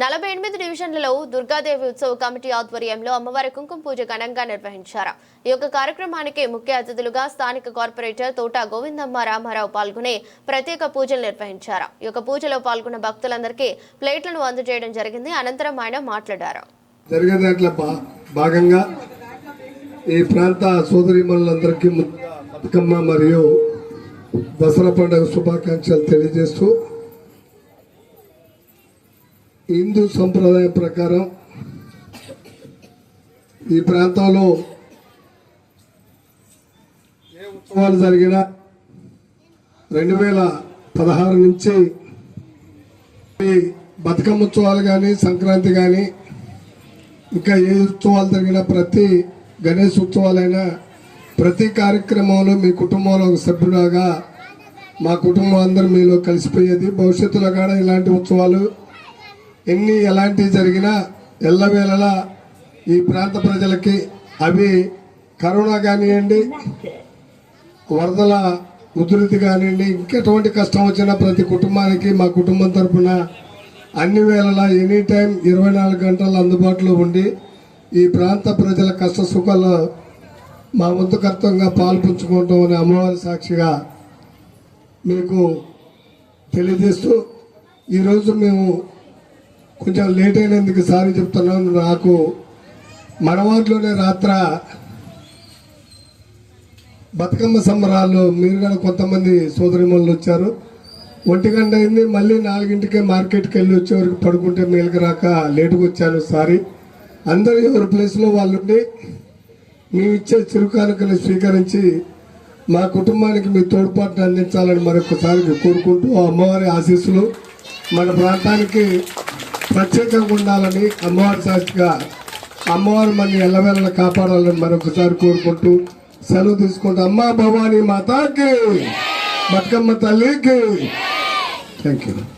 నలభై ఎనిమిది డివిజన్లలో దుర్గాదేవి ఉత్సవ కమిటీ ఆధ్వర్యంలో అమ్మవారి కుంకుమ పూజ ఘనంగా నిర్వహించారు. ఈ యొక్క కార్యక్రమానికి ముఖ్య అతిథులుగా స్థానిక కార్పొరేటర్ తోట గోవిందమ్మ రామారావు పాల్గొని ప్రత్యేక పూజలు నిర్వహించారు. ఈ యొక్క పూజలో పాల్గొన్న భక్తులందరికీ ప్లేట్లను అందజేయడం జరిగింది. అనంతరం ఆయన మాట్లాడారు. భాగంగా ఈ ప్రాంత సోదరిమణులందరికీ మరియు దసరా పండుగ శుభాకాంక్షలు తెలియజేస్తూ హిందూ సంప్రదాయం ప్రకారం ఈ ప్రాంతంలో ఏ ఉత్సవాలు జరిగినా రెండు వేల పదహారు నుంచి ఈ బతుకమ్మ ఉత్సవాలు కానీ సంక్రాంతి కానీ ఇంకా ఏ ఉత్సవాలు జరిగినా ప్రతి గణేష్ ఉత్సవాలైనా ప్రతి కార్యక్రమంలో మీ కుటుంబంలో ఒక సభ్యుడాగా మా కుటుంబం అందరూ మీలో కలిసిపోయేది. భవిష్యత్తులో కూడా ఇలాంటి ఉత్సవాలు ఎన్ని ఎలాంటివి జరిగినా ఎల్లవేళలా ఈ ప్రాంత ప్రజలకి అవి కరోనా కానివ్వండి వరదల ఉధృతి కానివ్వండి ఇంకెటువంటి కష్టం వచ్చినా ప్రతి కుటుంబానికి మా కుటుంబం తరఫున అన్ని వేళలా ఎనీ టైం ఇరవై నాలుగు గంటలు అందుబాటులో ఉండి ఈ ప్రాంత ప్రజల కష్ట సుఖాలు మా వంతు కర్తంగా పాలు అనే అమ్మవారి సాక్షిగా మీకు తెలియజేస్తూ ఈరోజు మేము కొంచెం లేట్ అయినందుకు సారీ చెప్తున్నాను. నాకు మడవాటిలోనే రాత్ర బతుకమ్మ సంబరాలు మీరు కూడా కొంతమంది సోదరిమణులు వచ్చారు. ఒంటి గంట అయింది. మళ్ళీ నాలుగింటికే మార్కెట్కి వెళ్ళి వచ్చే వరకు పడుకుంటే మేలుకు రాక లేటుగా వచ్చాను. సారీ. అందరూ ఎవరి ప్లేస్లో వాళ్ళు ఉండి మేము ఇచ్చే చిరుకానుకని స్వీకరించి మా కుటుంబానికి మీ తోడ్పాటును అందించాలని మరొకసారి కోరుకుంటూ అమ్మవారి ఆశీస్సులు మన ప్రాంతానికి ప్రత్యేకంగా ఉండాలని అమ్మవారి సాక్షిగా అమ్మవారు మన ఎల్లవేళ కాపాడాలని మరొకసారి కోరుకుంటూ సెలవు తీసుకుంటూ అమ్మా భవానీ మాతాకి బతుకమ్మ తల్లికి. Thank you